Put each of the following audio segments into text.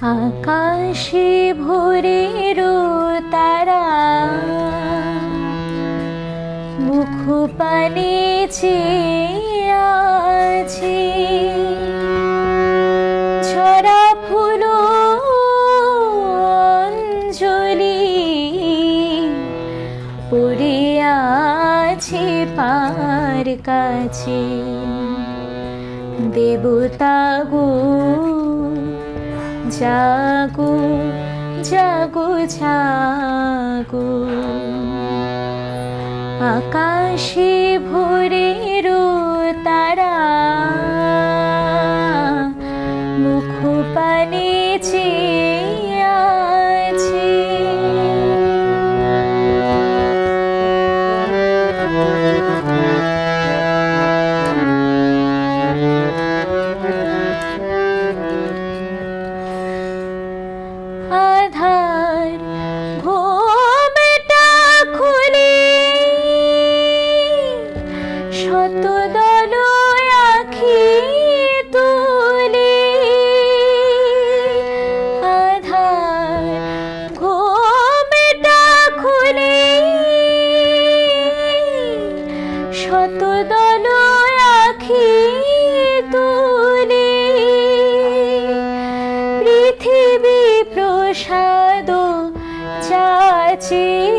আকাশে ভোরের তারা। মুখ পানে আছে। ছড়া পড়ে আছে, পার কাছে। দেবতা গো, জাগো জাগো জাগো। আকাশে ভোরের তারা, মুখ পানে চেয়ে আধার ঘোমটা খুলে। শত দল আখি তুলে। আধার ঘোমটা খুলে। শত দল আখি পৃথিবী প্রসাদ চাচি।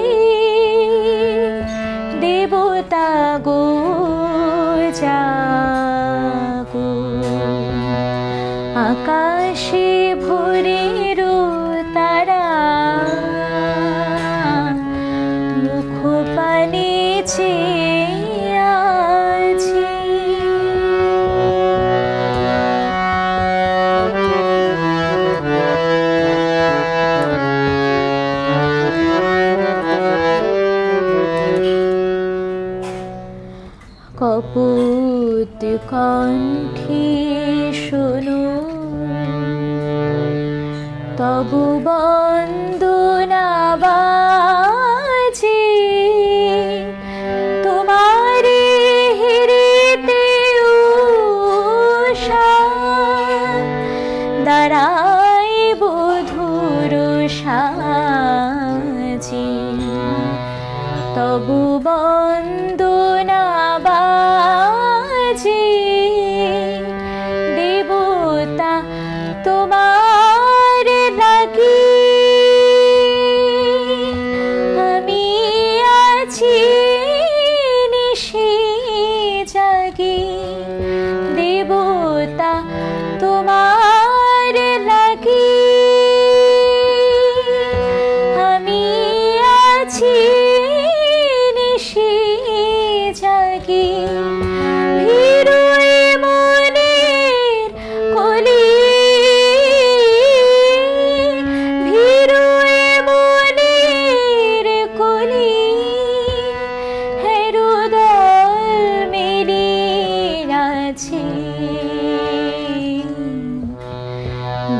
কপুত কণ্ঠে শোনো। তবু বন্দনা বাজে। তোমারে বধুর সাজে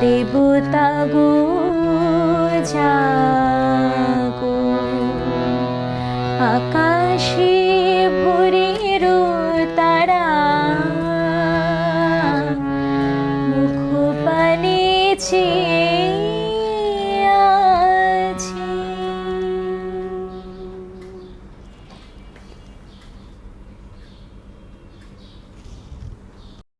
দেবতা গো জাগো। ভরে